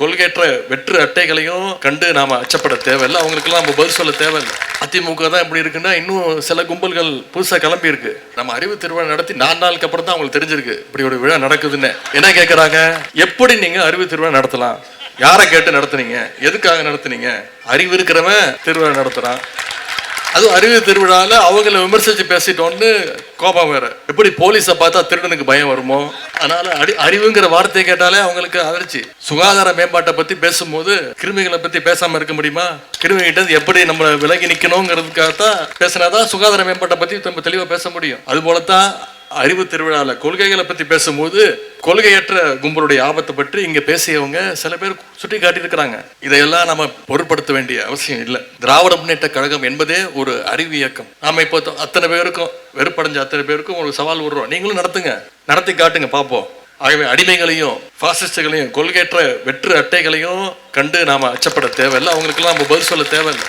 கொள்கையற்ற வெற்று அட்டைகளையும் கண்டு நாம அச்சப்பட தேவையில்லை. அவங்களுக்கெல்லாம் நம்ம பதில் சொல்ல தேவையில்லை. அதிமுக தான் இப்படி இருக்குன்னா இன்னும் சில கும்பல்கள் புதுசாக கிளம்பி இருக்கு. நம்ம அறிவு திருவிழா நடத்தி நாலு நாளுக்கு அப்புறம் தான் அவங்களுக்கு தெரிஞ்சிருக்கு. இப்படி ஒரு விழா நடக்குதுன்னு. என்ன கேட்குறாங்க எப்படி நீங்கள் அறிவு திருவிழா நடத்தலாம்? யாரை கேட்டு நடத்துனீங்க? எதுக்காக நடத்துனீங்க? அறிவு இருக்கிறவன் திருவிழா நடத்துகிறான் அதுவும் அறிவு திருவிழாவில் அவங்கள விமர்சித்து பேசிட்டோன்னு கோபம் வேற. எப்படி போலீஸை பார்த்தா திருடனுக்கு பயம் வருமோ? அதனால அடி அறிவுங்கிற வார்த்தையை கேட்டாலே அவங்களுக்கு அதிர்ச்சி. சுகாதார மேம்பாட்டை பத்தி பேசும்போது கிருமிகளை பத்தி பேசாம இருக்க முடியுமா? கிருமிகிட்ட எப்படி நம்ம விலகி நிக்கணுங்கிறதுக்காகத்தான் பேசினாதான் சுகாதார மேம்பாட்டை பத்தி நம்ம தெளிவா பேச முடியும். அது போலத்தான் அறிவு திருவிழாவில் கொள்கைகளை பற்றி பேசும்போது கொள்கையற்ற கும்பலுடைய ஆபத்தை பற்றி இங்கே பேசியவங்க சில பேர் சுட்டி காட்டியிருக்கிறாங்க. இதையெல்லாம் நம்ம பொருட்படுத்த வேண்டிய அவசியம் இல்லை. திராவிட முன்னேற்ற கழகம் என்பதே ஒரு அறிவு இயக்கம். நாம இப்போ அத்தனை பேருக்கும் வெறுப்படைஞ்ச அத்தனை பேருக்கும் ஒரு சவால் விடுறோம். நீங்களும் நடத்துங்க. நடத்தி காட்டுங்க பார்ப்போம் ஆகவே அடிமைகளையும் பாசிஸ்டுகளையும் கொள்கையற்ற வெற்று அட்டைகளையும் கண்டு நாம் அச்சப்பட தேவையில்லை. அவங்களுக்கெல்லாம் நம்ம பதில் சொல்ல தேவையில்லை.